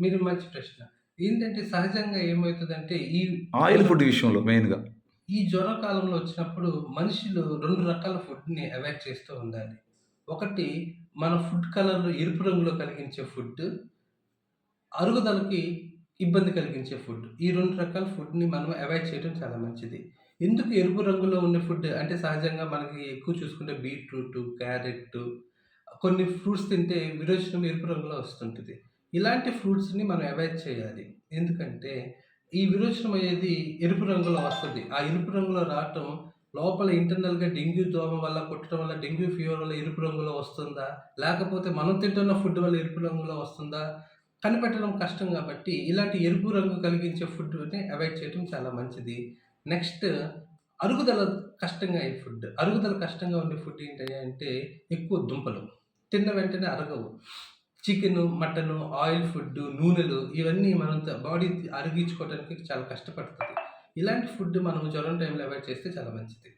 మీరు మంచి ప్రశ్న. ఏంటంటే సహజంగా ఏమవుతదంటే ఈ ఆయిల్ ఫుడ్ విషయంలో మెయిన్‌గా. ఈ జ్వర కాలంలో వచ్చినప్పుడు మనుషులు 2 రకాల ఫుడ్‌ని అవాయిడ్ చేస్తూ ఉండాలి. ఒకటి మన ఫుడ్ కలర్‌లో ఎరుపు రంగులో కలిగించే ఫుడ్. అరుగుదలకి ఇబ్బంది కలిగించే ఫుడ్. ఈ 2 రకాల ఫుడ్‌ని మనం అవాయిడ్ చేయడం చాలా మంచిది. ఎందుకు ఎరుపు రంగులో ఉండే ఫుడ్ అంటే సహజంగా మనకి ఎక్కువ చూసుకుంటే బీట్రూటు, క్యారెట్టు కొన్ని ఫ్రూట్స్ తింటే విరోచనం ఎరుపు రంగులో వస్తుంటది. ఇలాంటి ఫ్రూట్స్‌ని మనం అవాయిడ్ చేయాలి. ఎందుకంటే ఈ విరోచనం అయ్యేది ఎరుపు రంగులో వస్తుంది ఆ ఎరుపు రంగులో రావటం లోపల ఇంటర్నల్‌గా డెంగ్యూ దోమ వల్ల కుట్టడం వల్ల డెంగ్యూ ఫీవర్ వల్ల ఎరుపు రంగులో వస్తుందా? లేకపోతే మనం తింటున్న ఫుడ్ వల్ల ఎరుపు రంగులో వస్తుందా? కనిపెట్టడం కష్టం కాబట్టి ఇలాంటి ఎరుపు రంగు కలిగించే ఫుడ్‌ని అవాయిడ్ చేయడం చాలా మంచిది. నెక్స్ట్ అరుగుదల కష్టంగా అయ్యే ఫుడ్. అరుగుదల కష్టంగా ఉండే ఫుడ్ ఏంటి అంటే ఎక్కువ దుంపలు. తిన్న వెంటనే అరగవు. చికెను, మటను, ఆయిల్ ఫుడ్డు, నూనెలు ఇవన్నీ మనం బాడీ అరిగించుకోవడానికి చాలా కష్టపడుతుంది ఇలాంటి ఫుడ్ మనం జ్వరం టైంలో అవాయిడ్ చేస్తే చాలా మంచిది.